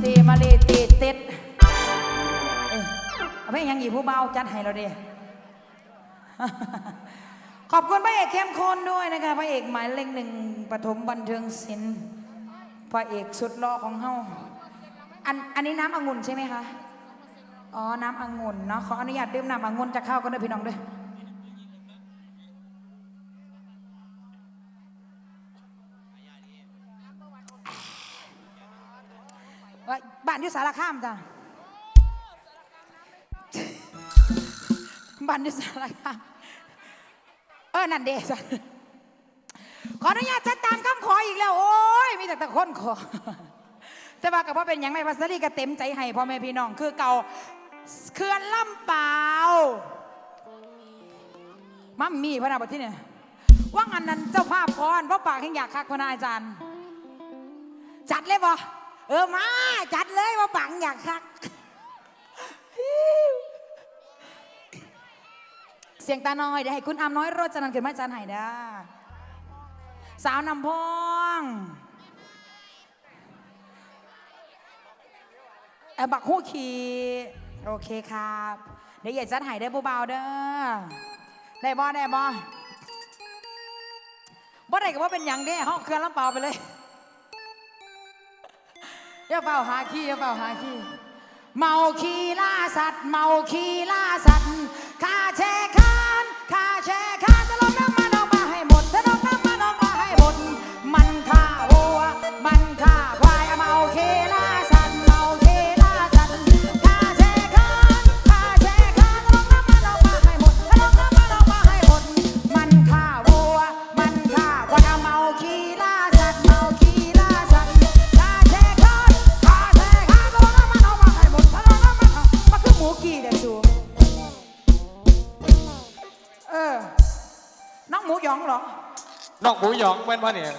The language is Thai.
เตมาเลเตเต็ดเอ้ยเอาไปยังอีผู้เบาจัดให้เราเดีขอบคุณพระเอกเข้มข้นด้วยนะคะพระเอกหมายเลขหนึ่งปฐมบันเทิงศิลป์พระเอกสุดหล่อของเฮาอันอันนี้น้ำองุ่นใช่ไหมคะ อ๋อ น้ำองุ่นเนาะขออนุญาตดื่มน้ำองุ่นจะเข้ากันด้วยพี่น้องด้วย อ้ยบ้านอยู่สารคามจ้ะบ้านอยู่สารคามเออ นั่นเดชขออนุญาตจัดตามคำขออีกแล้ว โอ้ย มีแต่ตะคนขอ แต่ว่ากับว่าเป็นอย่างไรภาษาดีก็เต็มใจให้พ่อแม่พี่น้อง คือเก่าเขื่อนลำเปล่ามัมมี่พระนาบที่เนี่ยว่างานนั้นเจ้าภาพพรเพราะปากแห่งอยากคักพระนาอาจารย์ จัดเลยบ่ เออมา จัดเลยว่าปากอยากคัก เสียงตาน้อยเดี๋ยวให้คุณอามน้อยโรจนันเกิดมาจานไห้ด้าสาวนำพองเออบักฮู้ขี่โอเคครับ เดี๋ยวอย่าจัดไห้ได้เบาๆเด้อได้บ่ได้บ่บ่ได้ก็ว่าเป็นยังเด้ห้องเคลื่อนลำเปล่าไปเลย อย่าเฝ้าหาขี้อย่าเฝ้าหาขี้เมาขี้ล่าสัตว์ เมาขี้ล่าสัตว์ กี่เด็กสูเออ น้องหมูหยองเหรอ น้องหมูหยองเป็นว่าเนี่ย